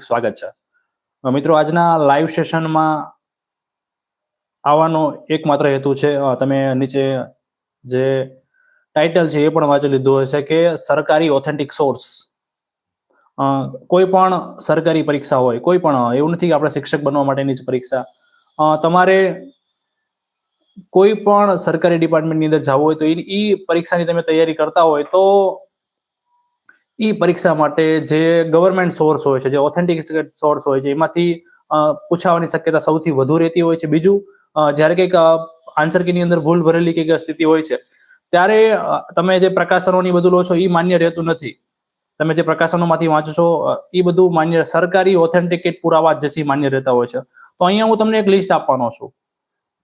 સ્વાગત છે. મિત્રો, આજના લાઈવ સેશનમાં આવવાનો એકમાત્ર હેતુ છે તમે નીચે જે ટાઇટલ છે એ પણ વાંચી લીધું હશે કે સરકારી ઓથેન્ટિક સોર્સ કોઈ પણ સરકારી પરીક્ષા હોય, કોઈ પણ એવું નથી કે આપણે શિક્ષક બનવા માટેની જ પરીક્ષા. તમારે કોઈ પણ સરકારી ડિપાર્ટમેન્ટની અંદર જવું હોય તો એ પરીક્ષાની તમે તૈયારી કરતા હોય તો ઈ પરીક્ષા માટે જે ગવર્મેન્ટ સોર્સ હોય છે, જે ઓથેન્ટિકેટેડ સોર્સ હોય છે, એમાંથી પૂછાવાની શક્યતા સૌથી વધુ રહેતી હોય છે. બીજું જ્યારે કંઈક આન્સર કીની અંદર ભૂલ ભરેલી કંઈક સ્થિતિ હોય છે, ત્યારે તમે જે પ્રકાશનોની બધું લો છો એ માન્ય રહેતું નથી. તમે જે પ્રકાશનોમાંથી વાંચો છો એ બધું માન્ય, સરકારી ઓથેન્ટિકેટ પુરાવા જે છે માન્ય રહેતા હોય છે. તો અહીંયા હું તમને એક લિસ્ટ આપવાનો છું,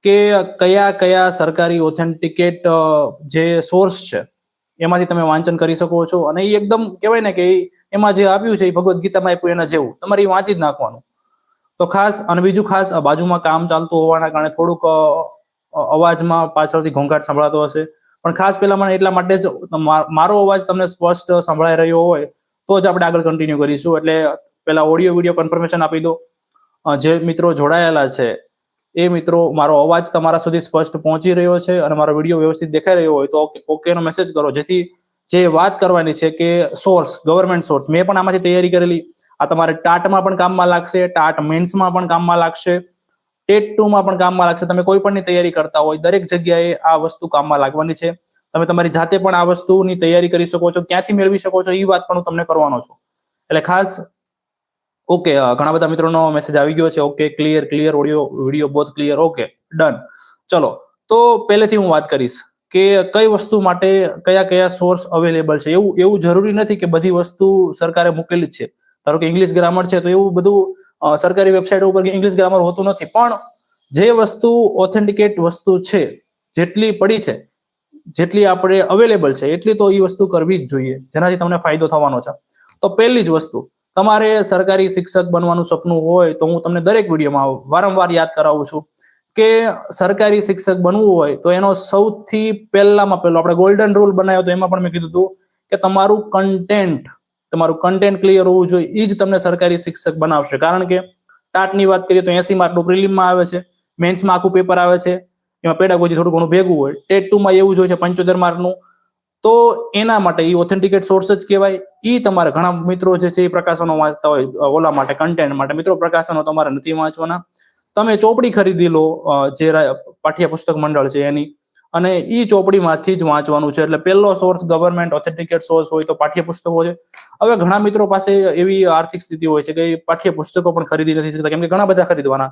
કે કયા કયા સરકારી ઓથેન્ટિકેટ જે સોર્સ છે એમાંથી તમે વાંચન કરી શકો છો. અને એ એકદમ કહેવાય ને કે એમાં જે આપ્યું છે એ ભગવદ્ ગીતામાં આપ્યું એના જેવું. તમારે એ વાંચી જ નાખવાનું. તો ખાસ અને બીજું ખાસ બાજુમાં કામ ચાલતું હોવાના કારણે થોડુંક અવાજમાં પાછળથી ઘોંઘાટ સંભળાતો હશે. પણ ખાસ પેલા મને એટલા માટે જ મારો અવાજ તમને સ્પષ્ટ સંભળાઈ રહ્યો હોય, તો જ આપણે આગળ કન્ટિન્યુ કરીશું. એટલે પેલા ઓડિયો વીડિયો કન્ફર્મેશન આપી દો. જે મિત્રો જોડાયેલા છે એ મિત્રો, મારો અવાજ તમારા સુધી સ્પષ્ટ પહોંચી રહ્યો છે અને મારો વીડિયો વ્યવસ્થિત દેખાઈ રહ્યો હોય તો ઓકે ઓકે નો મેસેજ કરો. જેથી જે વાત કરવાની છે કે સોર્સ ગવર્મેન્ટ સોર્સ મેં પણ આમાંથી તૈયારી કરેલી. આ તમારે ટાટમાં પણ કામમાં લાગશે, ટાટ મેન્સમાં પણ કામમાં લાગશે, ટેટ ટુમાં પણ કામમાં લાગશે. તમે કોઈ પણની તૈયારી કરતા હોય, દરેક જગ્યાએ આ વસ્તુ કામમાં લાગવાની છે. તમે તમારી જાતે પણ આ વસ્તુની તૈયારી કરી શકો છો, ક્યાંથી મેળવી શકો છો એ વાત પણ હું તમને કરવાનો છું. એટલે ખાસ ઓકે ઘણા બધા મિત્રોનો મેસેજ આવી ગયો છે. Okay clear clear audio video both clear okay done ચલો, તો પહેલેથી હું વાત કરીશ કે કઈ વસ્તુ માટે કયા કયા સોર્સ અવેલેબલ છે? એવું એવું જરૂરી નથી કે બધી વસ્તુ સરકારે મૂકેલી છે. ધારો કે ઇંગ્લિશ ગ્રામર છે, તો એવું બધું સરકારી વેબસાઇટ ઉપર ઇંગ્લિશ ગ્રામર હોતું નથી. પણ જે વસ્તુ ઓથેન્ટિકેટ વસ્તુ છે, જેટલી પડી છે, જેટલી આપણે અવેલેબલ છે, એટલી તો એ વસ્તુ કરવી જ જોઈએ. જેનાથી તમને ફાયદો થવાનો છે. તો પહેલી જ વસ્તુ તમારે સરકારી શિક્ષક બનવાનું સપનું હોય તો હું તમને દરેક વિડીયોમાં વારંવાર યાદ કરાવું છું કે સરકારી શિક્ષક બનવું હોય તો એનો સૌથી પહેલામાં પહેલો આપણે ગોલ્ડન રૂલ બનાવ્યો તો એમાં પણ મેં કીધું હતું કે તમારું કન્ટેન્ટ તમારું કન્ટેન્ટ ક્લિયર હોવું જોઈએ એ જ તમને સરકારી શિક્ષક બનાવશે. કારણ કે ટાટની વાત કરીએ તો એસી માર્કનું પ્રિલિમમાં આવે છે મેન્સમાં આખું પેપર આવે છે, એમાં પેડાગોજી થોડું ઘણું ભેગું હોય. ટેટ ટુમાં એવું જ હોય છે, પંચોતેર માર્કનું. તો એના માટે એ ઓથેન્ટિકેટ સોર્સ જ કહેવાય. એ તમારે ઘણા મિત્રો જે છે એ પ્રકાશનો વાંચતા હોય ઓલા માટે કન્ટેન્ટ માટે. મિત્રો, પ્રકાશનો તમારે નથી વાંચવાના. તમે ચોપડી ખરીદી લો જે પાઠ્યપુસ્તક મંડળ છે એની. અને એ ચોપડીમાંથી જ વાંચવાનું છે. એટલે પહેલો સોર્સ ગવર્મેન્ટ ઓથેન્ટિકેટ સોર્સ હોય તો પાઠ્યપુસ્તકો છે. હવે ઘણા મિત્રો પાસે એવી આર્થિક સ્થિતિ હોય છે કે પાઠ્યપુસ્તકો પણ ખરીદી નથી શકતા. કેમ કે ઘણા બધા ખરીદવાના.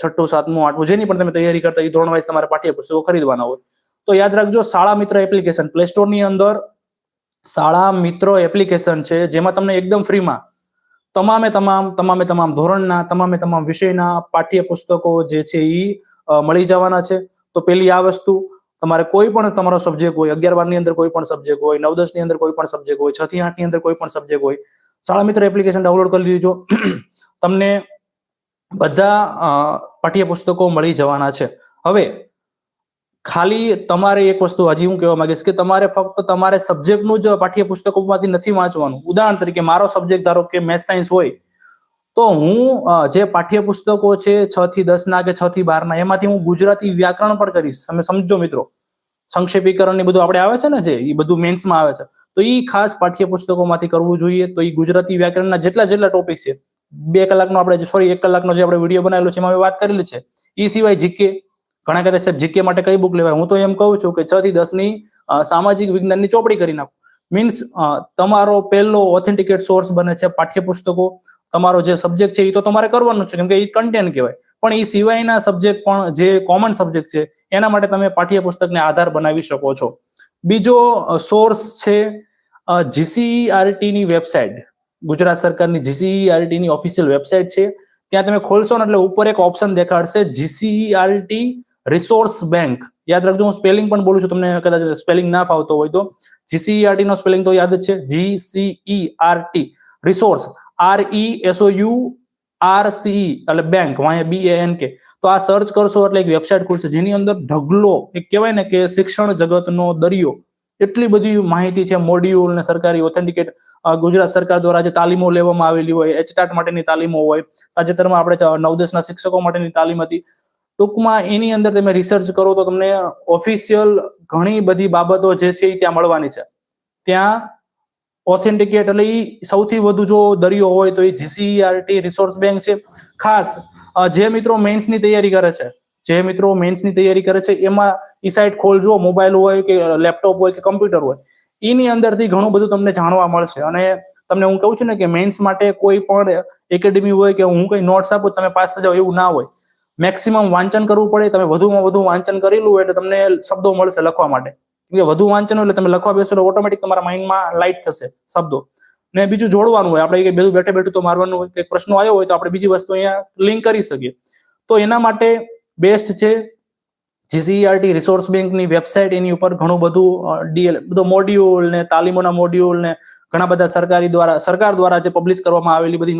છઠ્ઠું, સાતમું, આઠમું, જેની પણ તમે તૈયારી કરતા એ ધોરણ વાઇઝ તમારે પાઠ્યપુસ્તકો ખરીદવાના હોય. તો યાદ રાખજો, શાળા મિત્ર એપ્લિકેશન પ્લે સ્ટોરની અંદર શાળા મિત્રો એપ્લિકેશન છે, જેમાં તમને એકદમ ફ્રીમાં તમામે તમામ તમામે તમામ ધોરણના, તમામે તમામ વિષયના પાઠ્યપુસ્તકો જે છે એ મળી જવાના છે. તો પેલી આ વસ્તુ, તમારે કોઈ પણ તમારો સબ્જેક્ટ હોય, અગિયાર બારની અંદર કોઈ પણ સબ્જેક્ટ હોય, નવ દસની અંદર કોઈ પણ સબ્જેક્ટ હોય, છ થી આઠની અંદર કોઈ પણ સબ્જેક્ટ હોય, શાળા મિત્ર એપ્લિકેશન ડાઉનલોડ કરી લીજો. તમને બધા પાઠ્યપુસ્તકો મળી જવાના છે. હવે ખાલી તમારે એક વસ્તુ હજી હું કહેવા માંગીશ કે તમારે ફક્ત તમારે સબ્જેક્ટનું જ પાઠ્યપુસ્તકોમાંથી નથી વાંચવાનું. ઉદાહરણ તરીકે મારો સબ્જેક્ટ ધારો કે મેથ સાયન્સ હોય, તો હું જે પાઠ્યપુસ્તકો છે છ થી દસ ના કે છ થી બાર ના એમાંથી હું ગુજરાતી વ્યાકરણ પણ કરીશ. તમે સમજો મિત્રો. સંક્ષેપીકરણ ને બધું આપણે આવે છે ને જે એ બધું મેન્સમાં આવે છે. તો એ ખાસ પાઠ્યપુસ્તકોમાંથી કરવું જોઈએ. તો એ ગુજરાતી વ્યાકરણના જેટલા જેટલા ટોપિક છે, બે કલાકનો આપણે સોરી એક કલાકનો જે આપણે વીડિયો બનાવેલો છે, એમાં વાત કરેલી છે. એ સિવાય જીકે ઘણા કહેતા સાહેબ, જીકે માટે કઈ બુક લેવાય? હું તો એમ કહું છું કે છ થી દસની સામાજિક વિજ્ઞાનની ચોપડી કરી નાખો. મીન્સ તમારો પહેલો ઓથેન્ટિકેટ સોર્સ બને છે પાઠ્યપુસ્તકો. તમારો જે સબ્જેક્ટ છે એ તો તમારે કરવાનું છે, કેમ કે એ કન્ટેન્ટ કહેવાય. પણ એ સિવાયના સબ્જેક્ટ પણ, જે કોમન સબ્જેક્ટ છે, એના માટે તમે પાઠ્યપુસ્તકને આધાર બનાવી શકો છો. બીજો સોર્સ છે જીસીઆરટીની વેબસાઇટ ગુજરાત સરકારની જીસીઈઆરટી ની ઓફિશિયલ વેબસાઇટ છે. ત્યાં તમે ખોલશો ને એટલે ઉપર એક ઓપ્શન દેખાડશે જીસીઈઆરટી રિસોર્સ બેંક. યાદ રાખજો, હું સ્પેલિંગ પણ બોલું છું, તમને કદાચ સ્પેલિંગ ના ફાવતો હોય તો. જીસીઈઆરટી નો સ્પેલિંગ તો યાદ જ છે. GCERT resource. R E S O U R C એટલે bank, Y B N K. તો આ સર્ચ કરશો એટલે એક વેબસાઇટ ખુલશે, જેની અંદર ઢગલો, એક કહેવાય ને કે શિક્ષણ જગતનો દરિયો, એટલી બધી માહિતી છે મોડ્યુલ ને સરકારી ઓથેન્ટિકેટ ગુજરાત સરકાર દ્વારા જે તાલીમો લેવામાં આવેલી હોય એચટાટ માટેની તાલીમો હોય, તાજેતરમાં આપણે નવદેશના શિક્ષકો માટેની તાલીમ હતી. ટૂંકમાં એની અંદર તમે રિસર્ચ કરો તો તમને ઓફિશિયલ ઘણી બધી બાબતો જે છે એ ત્યાં મળવાની છે. ત્યાં ઓથેન્ટિકેટ એટલે એ સૌથી વધુ જો દરિયો હોય તો એ જીસીઆરટી રિસોર્સ બેંક છે. ખાસ જે મિત્રો મેન્સની તૈયારી કરે છે, જે મિત્રો મેન્સની તૈયારી કરે છે, એમાં ઈ સાઇટ ખોલજો મોબાઈલ હોય કે લેપટોપ હોય કે કમ્પ્યુટર હોય, એની અંદરથી ઘણું બધું તમને જાણવા મળશે. અને તમને હું કહું છું ને કે મેન્સ માટે કોઈ પણ એકેડેમી હોય કે હું કઈ નોટ્સ આપું તમે પાસ થઈ જાઓ એવું ના હોય. મેક્સિમમ વાંચન કરવું પડે, તમે વધુમાં વધુ વાંચન કરેલું હોય એટલે તમને શબ્દો મળશે લખવા માટે. કે વધુ વાંચન એટલે તમે લખવા બેસો એટલે ઓટોમેટિક તમારા માઇન્ડમાં લાઇટ થશે શબ્દો. ને બીજું જોડવાનું હોય, આપણે કે બધું બેઠે બેઠું તો મારવાનું હોય કે પ્રશ્નો આવ્યો હોય તો આપણે બીજી વસ્તુ અહીંયા લિંક કરી શકીએ. તો એના માટે બેસ્ટ છે જીસીઆરટી રિસોર્સ બેંકની વેબસાઇટ એની ઉપર ઘણું બધું ડીએલ બધો મોડ્યુલ ને, તાલીમોના મોડ્યુલ ને, ઘણા બધા સરકારી દ્વારા, સરકાર દ્વારા જે પબ્લિશ કરવામાં આવેલી બધી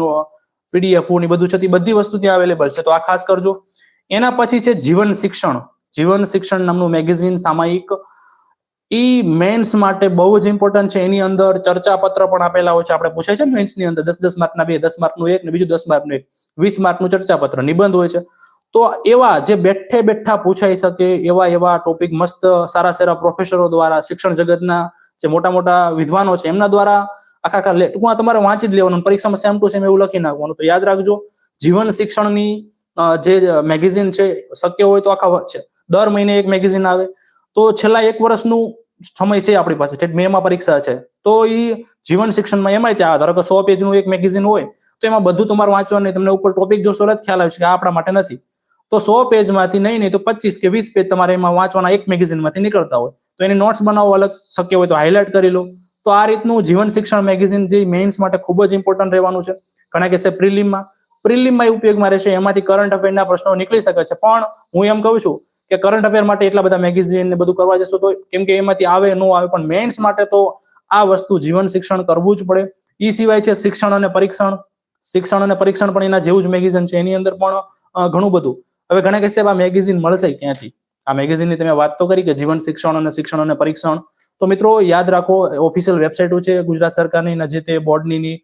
પીડીએફની બધું છે બધી વસ્તુ ત્યાં અવેલેબલ છે. તો આ ખાસ કરજો. એના પછી છે જીવન શિક્ષણ. જીવન શિક્ષણ નામનું મેગેઝિન સામાયિક. ઈ મેન્સ માટે બહુ જ ઇમ્પોર્ટન્ટ છે. એની અંદર ચર્ચા પત્ર પણ આપેલા હોય છે. આપણે પૂછાય છે મેન્સની અંદર, દસ દસ માર્કના બે, દસ માર્કનું એક ને બીજું દસ માર્કનું એક. વીસ માર્કનું ચર્ચા પત્ર નિબંધ હોય છે. તો એવા જે બેઠે બેઠા પૂછાઈ શકે, એવા એવા ટોપિક મસ્ત સારા સારા પ્રોફેસરો દ્વારા, શિક્ષણ જગતના જે મોટા મોટા વિદ્વાનો છે, એમના દ્વારા આખા આખા ટૂંકમાં તમારે વાંચી જ લેવાનું, પરીક્ષામાં સેમ ટુ સેમ એવું લખી નાખવાનું. તો યાદ રાખજો, જીવન શિક્ષણની જે મેગેઝિન છે, શક્ય હોય તો આખા છે, દર મહિને એક મેગેઝિન આવે. તો છેલ્લા એક વર્ષનું સમય છે આપણી પાસે, ઠેઠ મેમાં પરીક્ષા છે. તો એ જીવન શિક્ષણમાં એમાં ત્યાં, ધારો કે સો પેજનું એક મેગેઝિન હોય, તો એમાં બધું તમારે વાંચવાનું નહીં તમને ઉપર ટોપિક જોશો એટલે ખ્યાલ આવશે કે આપણા માટે નથી. તો સો પેજમાંથી નહીં નહીં તો પચીસ કે વીસ પેજ તમારે એમાં વાંચવાના એક મેગેઝિનમાંથી નીકળતા હોય. તો એની નોટ્સ બનાવો અલગ, શક્ય હોય તો હાઇલાઇટ કરી લો. તો આ રીતનું જીવન શિક્ષણ મેગેઝિન જે મેઇન્સ માટે ખૂબ જ ઇમ્પોર્ટન્ટ રહેવાનું છે. ઘણા કે છે પ્રિલિમમાં પ્રિલિમમાં એ ઉપયોગમાં રહેશે, એમાંથી કરંટ અફેરના પ્રશ્નો નીકળી શકે છે. પણ હું એમ કહું છું કે કરંટ અફેર માટે એટલા બધા મેગેઝિન ને બધું કરવા જશો તો કેમ કે એમાંથી આવે ન આવે, પણ મેઇન્સ માટે તો આ વસ્તુ જીવન શિક્ષણ કરવું જ પડે. એ સિવાય છે શિક્ષણ અને પરીક્ષણ. શિક્ષણ અને પરીક્ષણ પણ એના જેવું જ મેગેઝિન છે. એની અંદર પણ ઘણું બધું. હવે ઘણા કહેશે આ મેગેઝિન મળશે ક્યાંથી? આ મેગેઝિનની તમે વાત તો કરી કે જીવન શિક્ષણ અને શિક્ષણ અને પરીક્ષણ. તો મિત્રો, યાદ રાખો ઓફિશિયલ વેબસાઇટો છે ગુજરાત સરકારની જે તે બોર્ડની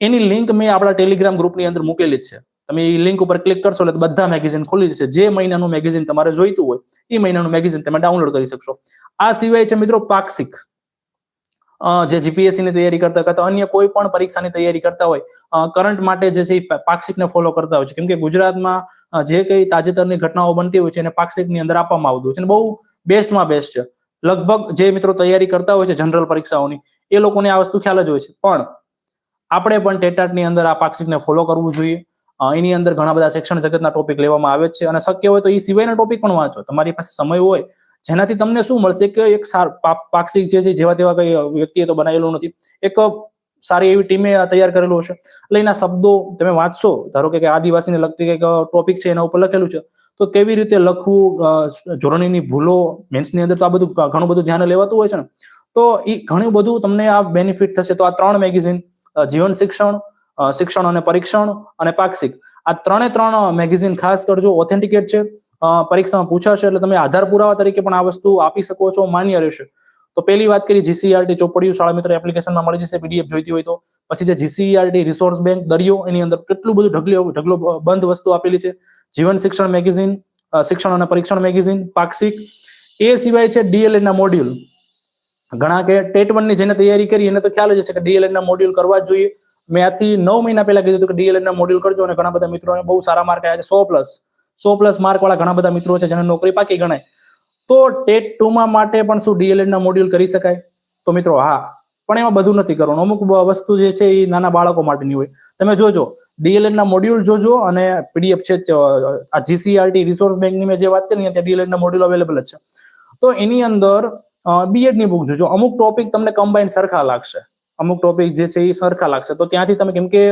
એની લિંક મેં આપણા ટેલિગ્રામ ગ્રુપની અંદર મૂકેલી જ છે. તમે એ લિંક ઉપર ક્લિક કરશો એટલે બધા મેગેઝિન ખુલી જશે. જે મહિનાનું મેગેઝિન તમારે જોઈતું હોય, એ મહિનાનું મેગેઝિન તમે ડાઉનલોડ કરી શકશો. આ સિવાય છે મિત્રો, પાક્ષિક જે જીપીએસસી ની તૈયારી કરતા કરતા અન્ય કોઈ પણ પરીક્ષાની તૈયારી કરતા હોય કરંટ માટે જે છે એ પાક્ષિકને ફોલો કરતા હોય છે. કેમ કે ગુજરાતમાં જે કઈ તાજેતરની ઘટનાઓ બનતી હોય છે એને પાક્ષિકની અંદર આપવામાં આવતું હોય છે. અને બહુ બેસ્ટમાં બેસ્ટ છે. લગભગ જે મિત્રો તૈયારી કરતા હોય છે જનરલ પરીક્ષાઓની, એ લોકોને આ વસ્તુ ખ્યાલ જ હોય છે. પણ આપણે પણ ટેટાટની અંદર આ પાક્ષિકને ફોલો કરવું જોઈએ. એની અંદર ઘણા બધા શિક્ષણ જગતના ટોપિક લેવામાં આવે છે અને શક્ય હોય તો એ સિવાયના ટોપિક પણ વાંચો. તમારી પાસે સમય હોય, જેનાથી તમને શું મળશે કે એક પાક્ષિક જે છે, જેવા તેવા કઈ વ્યક્તિએ તો બનાવેલું નથી. એક સારી એવી ટીમે તૈયાર કરેલું હશે. એટલે એના શબ્દો તમે વાંચશો. ધારો કે આદિવાસીને લગતી કંઈક ટોપિક છે એના ઉપર લખેલું છે. તો કેવી રીતે લખવું જોડણીની ભૂલો, મેન્સની અંદર તો આ બધું ઘણું બધું ધ્યાન લેવાતું હોય છે ને. તો એ ઘણું બધું તમને આ બેનિફિટ થશે. તો આ ત્રણ મેગેઝિન જીવન શિક્ષણ શિક્ષણ અને પરીક્ષણ અને પાક્ષિક. આ ત્રણે ત્રણ મેગેઝિન ખાસ કરજો ઓથેન્ટિકેટ છે પરીક્ષામાં પૂછાશે એટલે તમે આધાર પુરાવા તરીકે પણ આ વસ્તુ આપી શકો છો, માન્ય રહેશે. તો પહેલી વાત કરી જીસીઆરટી ચોપડીયું શાળા મિત્ર એપ્લિકેશનમાં મળી જશે પીડીએફ જોઈતી હોય તો. પછી જે જીસીઆરટી રિસોર્સ બેંક દરિયો, એની અંદર કેટલું બધું ઢગલો ઢગલો બંધ વસ્તુ આપેલી છે. જીવન શિક્ષણ મેગેઝિન શિક્ષણ અને પરીક્ષણ મેગેઝિન, પાક્ષિક. એ સિવાય છે ડીએલએડ ના મોડ્યુલ. ઘણા કે ટેટ વનની જેને તૈયારી કરી એને તો ખ્યાલ જ હશે કે ડીએલએડ ના મોડ્યુલ કરવા જ જોઈએ. મેં આજથી નવ મહિના પહેલા કીધું હતું કે ડીએલએડ ના મોડ્યુલ કરજો અને ઘણા બધા મિત્રોને બહુ સારા માર્ક આવ્યા છે, સો પ્લસ. સો પ્લસ માર્ક વાળા ઘણા બધા મિત્રો છે જેને નોકરી પાકી ગણાય. તો ટેટ ટુ માં માટે પણ શું ડીએલએડ ના મોડ્યુલ કરી શકાય? તો મિત્રો હા, પણ એમાં બધું નથી કરવાનું. અમુક વસ્તુ જે છે એ નાના બાળકો માટેની હોય. તમે જોજો ડીએલએડ ના મોડ્યુલ જોજો અને પીડીએફ છે આ જીસીઆરટી રિસોર્સ બેંકની મેં જે વાત કરી ત્યાં ડીએલએડ ના મોડ્યુલ અવેલેબલ જ છે. તો એની અંદર બીએડની બુક જોજો. અમુક ટોપિક તમને કમ્બાઈન સરખા લાગશે. અમુક ટોપિક જે છે એ સરખા લાગશે. તો ત્યાંથી તમે કેમ કે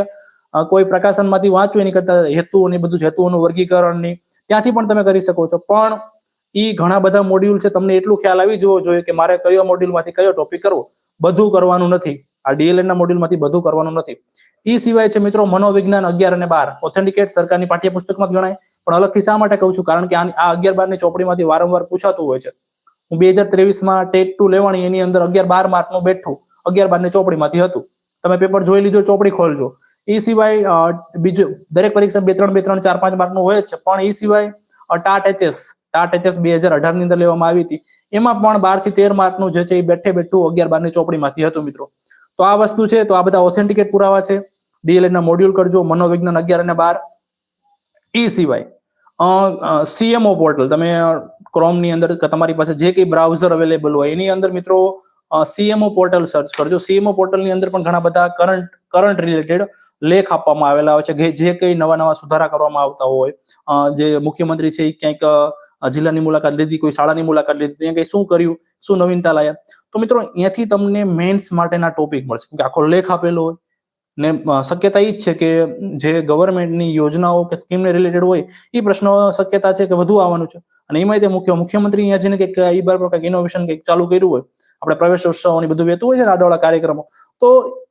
કોઈ પ્રકાશનમાંથી વાંચવું એની કરતા હેતુ ને બધું હેતુઓનું વર્ગીકરણની ત્યાંથી પણ તમે કરી શકો છો. પણ એ ઘણા બધા મોડ્યુલ છે. તમને એટલું ખ્યાલ આવી જવો જોઈએ કે મારે કયો મોડ્યુલમાંથી કયો ટોપિક કરવો. બધું કરવાનું નથી. આ ડીએલએડ ના મોડ્યુલમાંથી બધું કરવાનું નથી. એ સિવાય છે મિત્રો મનોવિજ્ઞાન અગિયાર અને બાર. ઓથેન્ટિકેટ સરકારની પાઠ્યપુસ્તકમાં જ ગણાય. પણ અલગથી શા માટે કહું છું? કારણ કે આ અગિયાર બારની ચોપડીમાંથી વારંવાર પૂછાતું હોય છે. હું બે હજાર ત્રેવીસમાં ટેટ ટુ લેવાની એની અંદર અગિયાર બાર માર્કનું બેઠું. અગિયાર બારની ચોપડીમાંથી હતું. તમે પેપર જોઈ લીધો, ચોપડી ખોલજો. એ સિવાય બીજું દરેક પરીક્ષા બે ત્રણ બે ત્રણ, ચાર, પાંચ માર્કનું હોય જ છે. પણ એ સિવાય ટાટ એચએસ ટાટ એચએસ બે હજાર અઢારની અંદર લેવામાં આવી હતી. એમાં પણ બારથી તેર માર્કનું જે છે એ બેઠે બેઠું અગિયાર બારની ચોપડીમાંથી હતું મિત્રો. તો આ વસ્તુ છે, તો આ બધા ઓથેન્ટિકેટ પુરાવા છે. ડીએલએડ ના મોડ્યુલ કરજો, મનોવિજ્ઞાન અગિયાર અને બાર. એ સિવાય. સીએમઓ પોર્ટલ તમે ક્રોમની અંદર તમારી પાસે જે કઈ બ્રાઉઝર અવેલેબલ હોય, એની અંદર મિત્રો સીએમઓ પોર્ટલ સર્ચ કરજો. સીએમઓ પોર્ટલની અંદર પણ ઘણા બધા કરંટ કરંટ રિલેટેડ લેખ આપવામાં આવેલા હોય છે જે કઈ નવા નવા સુધારા કરવામાં આવતા હોય. જે મુખ્યમંત્રી છે, એ ક્યાંક જિલ્લાની મુલાકાત લીધી, કોઈ શાળાની મુલાકાત લીધી, ત્યાં કઈ શું કર્યું, શું નવીનતા લાયા. તો મિત્રો, અહીંયાથી તમને મેન્સ માટેના ટોપિક મળશે. કે આખો લેખ આપેલો હોય. ને શક્યતા એ જ છે કે જે ગવર્મેન્ટની યોજનાઓ કે સ્કીમને રિલેટેડ હોય એ પ્રશ્નો શક્યતા છે કે વધુ આવવાનું છે. અને એમાં તે મુખ્ય, મુખ્યમંત્રી અહીંયા જઈને કંઈક એ બાર કંઈક ઇનોવેશન કંઈક ચાલુ કર્યું હોય, આપણે પ્રવેશ ઉત્સવોની બધું વહેતું હોય છે ને આડાવાળા કાર્યક્રમો, તો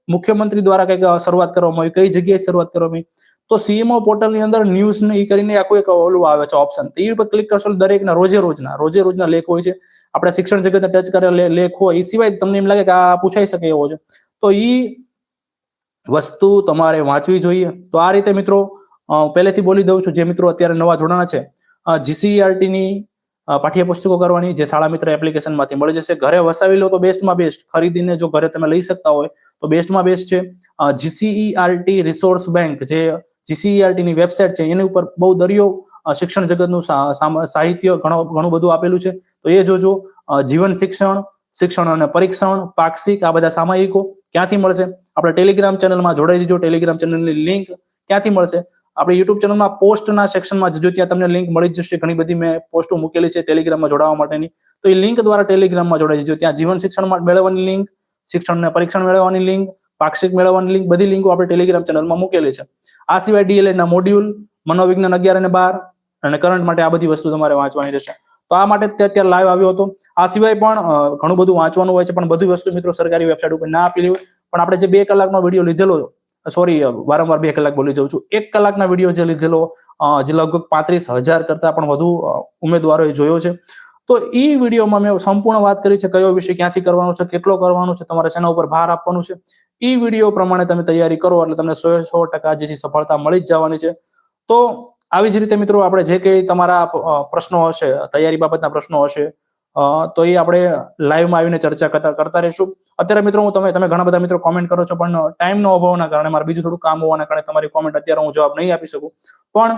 મુખ્યમંત્રી દ્વારા કંઈક શરૂઆત કરવામાં આવી કઈ જગ્યાએ શરૂઆત કરવામાં આવી? તો સીએમઓ પોર્ટલની અંદર ન્યૂઝ ને એ કરીને આખું એક ઓલું આવે છે ઓપ્શન એ ઉપર ક્લિક કરશો દરેકના રોજે રોજના રોજે રોજના લેખ હોય છે. આપણે શિક્ષણ જગતને ટચ કરેલા લેખ હોય એ સિવાય તમને એમ લાગે કે આ પૂછાઈ શકે એવો છે. તો એ વસ્તુ તમારે વાંચવી જોઈએ. તો આ રીતે મિત્રો પહેલેથી બોલી દઉં છું જે મિત્રો અત્યારે નવા જોડાણા છે જીસીઆરટી ની અ, પાઠ્યપુસ્તકો કરવાની જે શાળા મિત્ર એપ્લિકેશનમાંથી મળી જશે. ઘરે વસાવી લો તો બેસ્ટમાં બેસ્ટ. ખરીદીને જો ઘરે તમે લઈ શકતા હોય તો બેસ્ટમાં બેસ્ટ છે. જીસીઈઆરટી રિસોર્સ બેંક જે જીસીઈઆરટી ની વેબસાઇટ છે એની ઉપર બહુ દરિયો શિક્ષણ જગતનું સાહિત્ય ઘણો, ઘણું બધું આપેલું છે. તો એ જોજો. જીવન શિક્ષણ શિક્ષણ અને પરીક્ષણ, પાક્ષિક આ બધા સામયિકો ક્યાંથી મળશે? આપણે ટેલિગ્રામ ચેનલમાં જોડાઈ દીજો ટેલિગ્રામ ચેનલની લિંક ક્યાંથી મળશે? આપણે યુટ્યુબ ચેનલમાં પોસ્ટના સેક્શનમાં જજો, ત્યાં તમને લિંક મળી જશે. ઘણી બધી મેં પોસ્ટો મૂકેલી છે ટેલિગ્રામમાં જોડાવા માટેની. તો એ લિંક દ્વારા ટેલિગ્રામમાં જોડાઈ જજો. ત્યાં જીવન શિક્ષણ મેળવવાની લિંક શિક્ષણ અને પરીક્ષણ મેળવવાની લિંક, પાક્ષિક મેળવવાની લિંક, બધી લિંકો આપણે ટેલિગ્રામ ચેનલમાં મૂકેલી છે. આ સિવાય ડીએલએડના મોડ્યુલ મનોવિજ્ઞાન અગિયાર અને બાર અને કરંટ માટે આ બધી વસ્તુ તમારે વાંચવાની રહેશે. તો આ માટે અત્યારે લાઈવ આવ્યો હતો. આ સિવાય પણ ઘણું બધું વાંચવાનું હોય છે, પણ બધી વસ્તુ મિત્રો સરકારી વેબસાઇટ ઉપર ના આપેલી હોય. પણ આપણે જે બે કલાકનો વીડિયો લીધેલો સોરી વારંવાર બે કલાક બોલી જાઉં છું. એક કલાકના વીડિયો જે લીધેલો જે લગભગ પાંત્રીસ હજાર કરતા પણ વધુ ઉમેદવારોએ જોયો છે. તો એ વિડીયોમાં મેં સંપૂર્ણ વાત કરી છે, કયો વિષય ક્યાંથી કરવાનો છે, કેટલો કરવાનો છે, તમારે શેના ઉપર ભાર આપવાનું છે. એ વીડિયો પ્રમાણે તમે તૈયારી કરો, એટલે તમને સો સો ટકા જેથી સફળતા મળી જ જવાની છે. તો આવી જ રીતે મિત્રો, આપણે જે કંઈ તમારા પ્રશ્નો હશે, તૈયારી બાબતના પ્રશ્નો હશે તો એ આપણે લાઈવમાં આવીને ચર્ચા કરતા કરતા રહીશું. અત્યારે મિત્રો હું તમે તમે ઘણા બધા મિત્રો કોમેન્ટ કરો છો, પણ ટાઈમનો અભાવના કારણે, મારે બીજું થોડું કામ હોવાના કારણે તમારી કોમેન્ટ અત્યારે હું જવાબ નહીં આપી શકું. પણ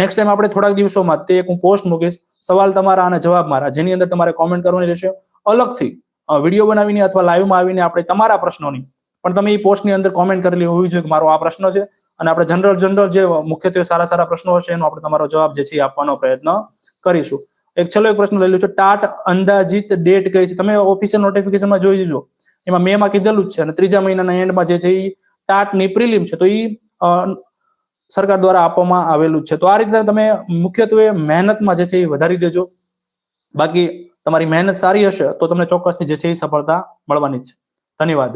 નેક્સ્ટ ટાઈમ આપણે થોડાક દિવસોમાં તે એક હું પોસ્ટ મૂકીશ. સવાલ તમારા અને જવાબ મારા, જેની અંદર તમારે કોમેન્ટ કરવાની રહેશે. અલગથી વીડિયો બનાવીને અથવા લાઈવમાં આવીને આપણે તમારા પ્રશ્નોની, પણ તમે એ પોસ્ટની અંદર કોમેન્ટ કરેલી હોવી જોઈએ કે મારો આ પ્રશ્ન છે. અને આપણે જનરલ જનરલ જે મુખ્યત્વે સારા સારા પ્રશ્નો હશે, એનો આપણે તમારો જવાબ જે છે આપવાનો પ્રયત્ન કરીશું. એક છેલ્લો એક પ્રશ્ન લઈ લો છો ટાટ અંદાજિત ડેટ કઈ છે? તમે ઓફિશિયલ નોટિફિકેશનમાં જોઈ લીજો એમાં મે માં કીધેલું જ છે અને ત્રીજા મહિનાના એન્ડમાં જે છે એ ટાટની પ્રિલિમ છે. તો એ સરકાર દ્વારા આપવામાં આવેલું છે. તો આ રીતે તમે મુખ્યત્વે મહેનતમાં જે છે એ વધારી દેજો. બાકી તમારી મહેનત સારી હશે તો તમને ચોક્કસથી જે છે એ સફળતા મળવાની છે. ધન્યવાદ.